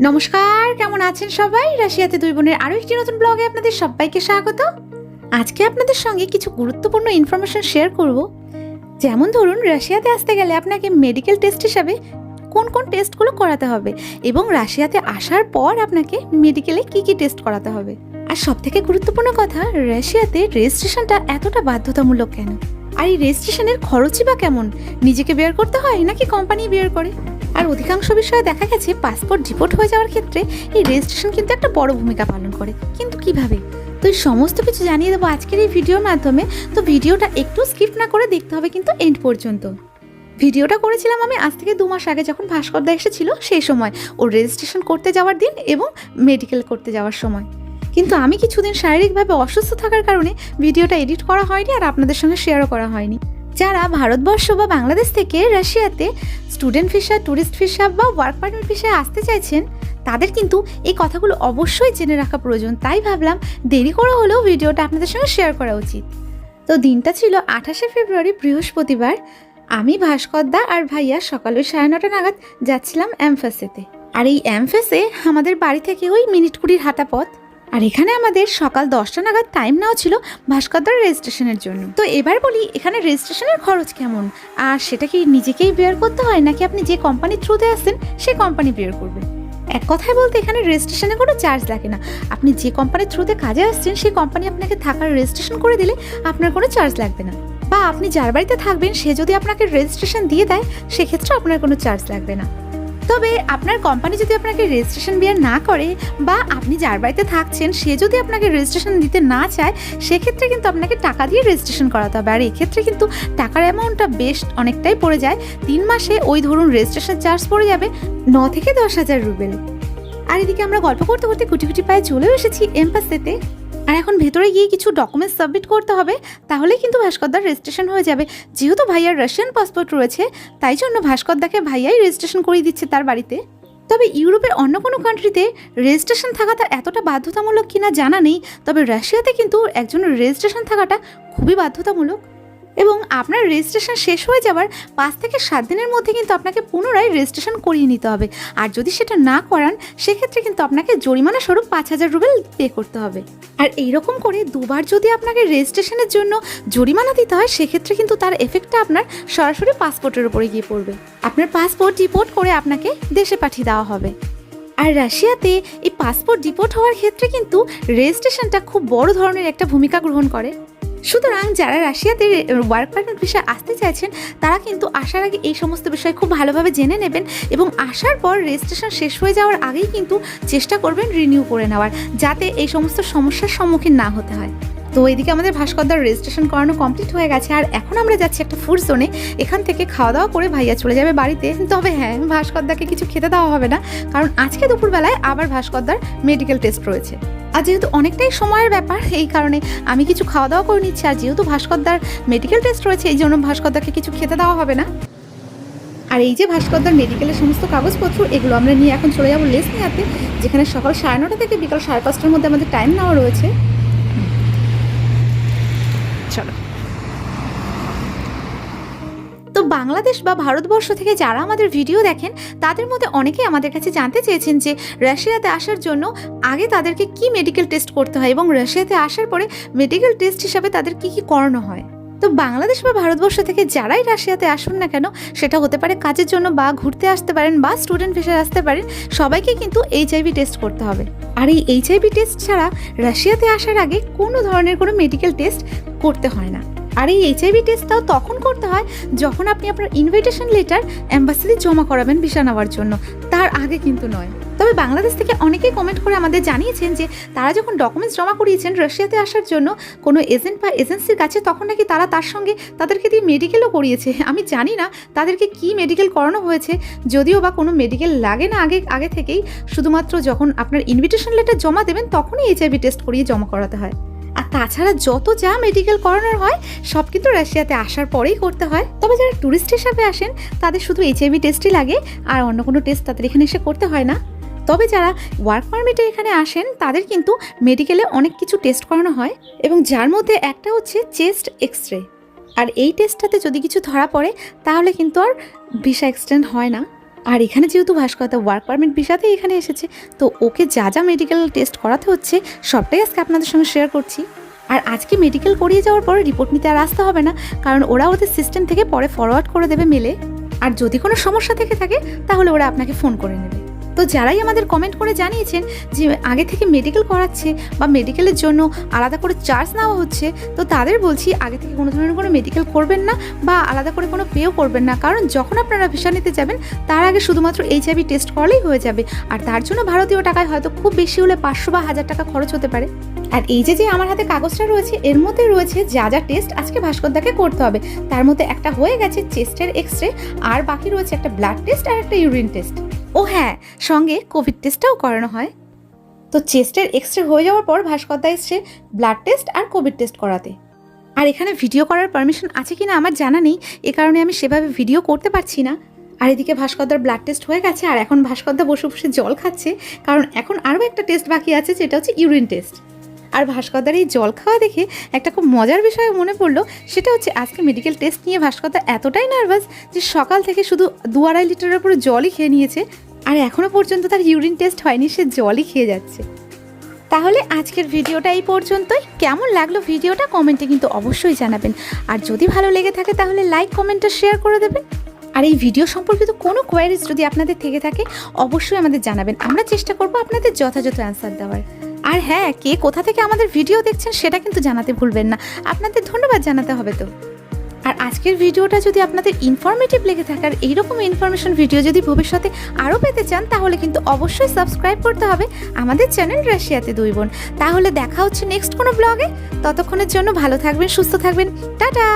নমস্কার, কেমন আছেন সবাই? রাশিয়াতে দুই বোনের আরও একটি নতুন ব্লগে আপনাদের সবাইকে স্বাগত। আজকে আপনাদের সঙ্গে কিছু গুরুত্বপূর্ণ ইনফরমেশন শেয়ার করব। যেমন ধরুন, রাশিয়াতে আসতে গেলে আপনাকে মেডিকেল টেস্ট হিসাবে কোন কোন টেস্টগুলো করাতে হবে এবং রাশিয়াতে আসার পর আপনাকে মেডিকেলে কি কি টেস্ট করাতে হবে। আর সব থেকে গুরুত্বপূর্ণ কথা, রাশিয়াতে রেজিস্ট্রেশনটা এতটা বাধ্যতামূলক কেন? আর এই রেজিস্ট্রেশনের খরচই বা কেমন? নিজেকে বেয়ার করতে হয় নাকি কোম্পানি বেয়ার করে? আর অধিকাংশ বিষয়ে দেখা গেছে পাসপোর্ট ডিপোর্ট হয়ে যাওয়ার ক্ষেত্রে এই রেজিস্ট্রেশন কিন্তু একটা বড় ভূমিকা পালন করে। কিন্তু কীভাবে? তো এই সমস্ত কিছু জানিয়ে দেবো আজকের এই ভিডিওর মাধ্যমে। তো ভিডিওটা একটু স্কিপ না করে দেখতে হবে কিন্তু এন্ড পর্যন্ত। ভিডিওটা করেছিলাম আমি আজ থেকে দু মাস আগে যখন ভাস্করদা এসেছিল সেই সময়। ওর রেজিস্ট্রেশন করতে যাওয়ার দিন এবং মেডিকেল করতে যাওয়ার সময়। কিন্তু আমি কিছুদিন শারীরিকভাবে অসুস্থ থাকার কারণে ভিডিওটা এডিট করা হয়নি আর আপনাদের সঙ্গে শেয়ারও করা হয়নি। যারা ভারতবর্ষ বা বাংলাদেশ থেকে রাশিয়াতে স্টুডেন্ট ভিসা ট্যুরিস্ট ভিসা বা ওয়ার্ক পারমিট ভিসায় আসতে চাইছেন, তাদের কিন্তু এই কথাগুলো অবশ্যই জেনে রাখা প্রয়োজন। তাই ভাবলাম দেরি করে হলেও ভিডিওটা আপনাদের সঙ্গে শেয়ার করা উচিত। তো দিনটা ছিল আঠাশে ফেব্রুয়ারি, বৃহস্পতিবার। আমি ভাস্করদা আর ভাইয়া সকাল ওই সাড়ে নটা নাগাদ যাচ্ছিলাম অ্যামফাসেতে আর এই অ্যামফাসে আমাদের বাড়ি থেকে ওই মিনিট কুড়ির হাঁটা পথ আর এখানে আমাদের সকাল দশটা নাগাদ টাইম নেওয়া ছিল ভাস্করদার রেজিস্ট্রেশনের জন্য। তো এবার বলি, এখানে রেজিস্ট্রেশনের খরচ কেমন? আর সেটা কি নিজেকেই বেয়ার করতে হয়, নাকি আপনি যে কোম্পানির থ্রুতে আসছেন সেই কোম্পানি বেয়ার করবে? এক কথায় বলতে এখানে রেজিস্ট্রেশনে কোনো চার্জ লাগে না। আপনি যে কোম্পানির থ্রুতে কাজে আসছেন সেই কোম্পানি আপনাকে থাকার রেজিস্ট্রেশন করে দিলে আপনার কোনো চার্জ লাগবে না। বা আপনি যার বাড়িতে থাকবেন, সে যদি আপনাকে রেজিস্ট্রেশন দিয়ে দেয়, সেক্ষেত্রে আপনার কোনো চার্জ লাগবে না। তবে আপনার কোম্পানি যদি আপনাকে রেজিস্ট্রেশন বিয়ার না করে বা আপনি যার বাড়িতে থাকছেন, সে যদি আপনাকে রেজিস্ট্রেশন দিতে না চায়, সেক্ষেত্রে কিন্তু আপনাকে টাকা দিয়ে রেজিস্ট্রেশন করাতে হবে। আর এক্ষেত্রে কিন্তু টাকার অ্যামাউন্টটা বেশ অনেকটাই পড়ে যায়। তিন মাসে ওই ধরুন রেজিস্ট্রেশন চার্জ পড়ে যাবে ন থেকে দশ হাজার রুবেল। আর এদিকে আমরা গল্প করতে করতে কুটি কুটি পায়ে চলেও এসেছি এমপাসেতে। আর এখন ভেতরে গিয়ে কিছু ডকুমেন্টস সাবমিট করতে হবে, তাহলেই কিন্তু ভাস্করদার রেজিস্ট্রেশন হয়ে যাবে। যেহেতু ভাইয়ার রাশিয়ান পাসপোর্ট রয়েছে, তাই জন্য ভাস্করদাকে ভাইয়াই রেজিস্ট্রেশন করিয়ে দিচ্ছে তার বাড়িতে। তবে ইউরোপের অন্য কোনো কান্ট্রিতে রেজিস্ট্রেশন থাকাটা এতটা বাধ্যতামূলক কিনা জানা নেই, তবে রাশিয়াতে কিন্তু একজনের রেজিস্ট্রেশন থাকাটা খুবই বাধ্যতামূলক। এবং আপনার রেজিস্ট্রেশন শেষ হয়ে যাবার পাঁচ থেকে সাত দিনের মধ্যে কিন্তু আপনাকে পুনরায় রেজিস্ট্রেশন করিয়ে নিতে হবে। আর যদি সেটা না করান, সেক্ষেত্রে কিন্তু আপনাকে জরিমানা স্বরূপ পাঁচ হাজার রুবেল পে করতে হবে। আর এইরকম করে দুবার যদি আপনাকে রেজিস্ট্রেশনের জন্য জরিমানা দিতে হয়, সেক্ষেত্রে কিন্তু তার এফেক্টটা আপনার সরাসরি পাসপোর্টের উপরে গিয়ে পড়বে। আপনার পাসপোর্ট ডিপোর্ট করে আপনাকে দেশে পাঠিয়ে দেওয়া হবে। আর রাশিয়াতে এই পাসপোর্ট ডিপোর্ট হওয়ার ক্ষেত্রে কিন্তু রেজিস্ট্রেশনটা খুব বড় ধরনের একটা ভূমিকা গ্রহণ করে। সুতরাং যারা রাশিয়াতে ওয়ার্ক পারমিট বিষয়ে আসতে চাইছেন, তারা কিন্তু আসার আগে এই সমস্ত বিষয় খুব ভালোভাবে জেনে নেবেন এবং আসার পর রেজিস্ট্রেশন শেষ হয়ে যাওয়ার আগেই কিন্তু চেষ্টা করবেন রিনিউ করে নেওয়ার, যাতে এই সমস্ত সমস্যার সম্মুখীন না হতে হয়। তো এদিকে আমাদের ভাস্করদার রেজিস্ট্রেশন করানো কমপ্লিট হয়ে গেছে, আর এখন আমরা যাচ্ছি একটা ফুড জোনে এখান থেকে খাওয়া দাওয়া করে ভাইয়া চলে যাবে বাড়িতে। তবে হ্যাঁ ভাস্করদাকে কিছু খেতে দেওয়া হবে না, কারণ আজকে দুপুরবেলায় আবার ভাস্করদার মেডিকেল টেস্ট রয়েছে। আর যেহেতু অনেকটাই সময়ের ব্যাপার, এই কারণে আমি কিছু খাওয়া দাওয়া করে নিচ্ছি। আর যেহেতু ভাস্করদার মেডিকেল টেস্ট রয়েছে, এই জন্য ভাস্করদাকে কিছু খেতে দেওয়া হবে না। আর এই যে ভাস্করদার মেডিকেলের সমস্ত কাগজপত্র, এগুলো আমরা নিয়ে এখন চলে যাব লেস নেওয়াতে যেখানে সকাল সাড়ে নটা থেকে বিকাল সাড়ে পাঁচটার মধ্যে আমাদের টাইম নেওয়া রয়েছে। চলো। তো বাংলাদেশ বা ভারতবর্ষ থেকে যারা আমাদের ভিডিও দেখেন, তাদের মধ্যে অনেকেই আমাদের কাছে জানতে চেয়েছেন যে রাশিয়াতে আসার জন্য আগে তাদেরকে কি মেডিকেল টেস্ট করতে হয় এবং রাশিয়াতে আসার পরে মেডিকেল টেস্ট হিসাবে তাদের কি কি করানো হয়? তো বাংলাদেশ বা ভারতবর্ষ থেকে যারাই রাশিয়াতে আসুন না কেন, সেটা হতে পারে কাজের জন্য বা ঘুরতে আসতে পারেন বা স্টুডেন্ট ভিসায় আসতে পারেন, সবাইকে কিন্তু এইচআইভি টেস্ট করতে হবে। আর এই এইচআইভি টেস্ট ছাড়া রাশিয়াতে আসার আগে কোনো ধরনের কোনো মেডিকেল টেস্ট করতে হয় না। আর এই এইচআইভি টেস্টটাও তখন করতে হয় যখন আপনি আপনার ইনভিটেশন লেটার অ্যাম্বাসিতে জমা করাবেন ভিসা নেওয়ার জন্য। তার আগে কিন্তু নয়। তবে বাংলাদেশ থেকে অনেকেই কমেন্ট করে আমাদের জানিয়েছেন যে, তারা যখন ডকুমেন্টস জমা করিয়েছেন রাশিয়াতে আসার জন্য, কোনো এজেন্ট বা এজেন্সির কাছে, তখন নাকি তারা তার সঙ্গে তাদেরকে দিয়ে মেডিকেলও করিয়েছে। আমি জানি না তাদেরকে কি মেডিকেল করানো হয়েছে, যদিও বা কোনো মেডিকেল লাগে না আগে আগে থেকেই। শুধুমাত্র যখন আপনার ইনভিটেশন লেটার জমা দেবেন, তখনই এইচআইভি টেস্ট করিয়ে জমা করাতে হয়। তাছাড়া যত যা মেডিকেল করানোর হয়, সব কিন্তু রাশিয়াতে আসার পরেই করতে হয়। তবে যারা ট্যুরিস্ট হিসাবে আসেন, তাদের শুধু এইচআইভি টেস্টই লাগে, আর অন্য কোনো টেস্ট তাদের এখানে এসে করতে হয় না। তবে যারা ওয়ার্ক পারমিটে এখানে আসেন, তাদের কিন্তু মেডিকেলে অনেক কিছু টেস্ট করানো হয়, এবং যার মধ্যে একটা হচ্ছে চেস্ট এক্স রে আর এই টেস্টটাতে যদি কিছু ধরা পড়ে, তাহলে কিন্তু আর ভিসা এক্সটেন্ড হয় না। আর এখানে যেহেতু ভাস্করদা ওয়ার্ক পারমিট ভিসাতে এখানে এসেছে, তো ওকে যা যা মেডিকেল টেস্ট করাতে হচ্ছে, সবটাই আজকে আপনাদের সঙ্গে শেয়ার করছি। আর আজকে মেডিকেল করিয়ে যাওয়ার পরে রিপোর্ট নিতে আর আসতে হবে না, কারণ ওরা ওদের সিস্টেম থেকে পরে ফরওয়ার্ড করে দেবে মেলে আর যদি কোনো সমস্যা থেকে থাকে, তাহলে ওরা আপনাকে ফোন করে নেবে। তো যারাই আমাদের কমেন্ট করে জানিয়েছেন যে আগে থেকে মেডিকেল করাচ্ছে বা মেডিকেলের জন্য আলাদা করে চার্জ নেওয়া হচ্ছে, তো তাদের বলছি আগে থেকে কোনো ধরনের কোনো মেডিকেল করবেন না বা আলাদা করে কোনো পেও করবেন না। কারণ যখন আপনারা ভিসা নিতে যাবেন, তার আগে শুধুমাত্র এইচআইভি টেস্ট করলেই হয়ে যাবে। আর তার জন্য ভারতীয় টাকায় হয়তো খুব বেশি হলে পাঁচশো বা হাজার টাকা খরচ হতে পারে। আর এই যে যে আমার হাতে কাগজটা রয়েছে, এর মধ্যে রয়েছে যা যা টেস্ট আজকে ভাস্করদাকে করতে হবে। তার মধ্যে একটা হয়ে গেছে চেস্টের এক্স রে আর বাকি রয়েছে একটা ব্লাড টেস্ট আর একটা ইউরিন টেস্ট ও হ্যাঁ সঙ্গে কোভিড টেস্টটাও করানো হয়। তো চেস্টের এক্স রে হয়ে যাওয়ার পর ভাস্করদা এসছে ব্লাড টেস্ট আর কোভিড টেস্ট করাতে। আর এখানে ভিডিও করার পারমিশন আছে কিনা আমার জানা নেই, এ কারণে আমি সেভাবে ভিডিও করতে পারছি না। আর এদিকে ভাস্করদার ব্লাড টেস্ট হয়ে গেছে, আর এখন ভাস্করদা বসে বসে জল খাচ্ছে, কারণ এখন আরও একটা টেস্ট বাকি আছে, যেটা হচ্ছে ইউরিন টেস্ট আর ভাস্করদার এই জল খাওয়া দেখে একটা খুব মজার বিষয় মনে পড়ল, সেটা হচ্ছে আজকে মেডিকেল টেস্ট নিয়ে ভাস্করদা এতটাই নার্ভাস যে সকাল থেকে শুধু দু আড়াই লিটারের উপরে জলই খেয়ে নিয়েছে আর এখনও পর্যন্ত তার ইউরিন টেস্ট হয়নি, সে জলই খেয়ে যাচ্ছে। তাহলে আজকের ভিডিওটা এই পর্যন্তই। কেমন লাগল ভিডিওটা কমেন্টে কিন্তু অবশ্যই জানাবেন। আর যদি ভালো লেগে থাকে তাহলে লাইক কমেন্টটা শেয়ার করে দেবেন। আর এই ভিডিও সম্পর্কিত কোনো কোয়ারিজ যদি আপনাদের থেকে থাকে, অবশ্যই আমাদের জানাবেন। আমরা চেষ্টা করব আপনাদের যথাযথ অ্যান্সার দেওয়ার। আর হ্যাঁ কে কোথা থেকে আমাদের ভিডিও দেখছেন সেটা কিন্তু জানাতে ভুলবেন না। আপনাদের ধন্যবাদ জানাতে হবে তো। আর আজকের ভিডিওটা যদি আপনাদের ইনফরমেটিভ লেগে থাকে আর এইরকম ইনফরমেশন ভিডিও যদি ভবিষ্যতে আরও পেতে চান, তাহলে কিন্তু অবশ্যই সাবস্ক্রাইব করতে হবে আমাদের চ্যানেল রাশিয়াতে দুই বোন। তাহলে দেখা হচ্ছে নেক্সট কোনো ব্লগে ততক্ষণের জন্য ভালো থাকবেন, সুস্থ থাকবেন। টাটা!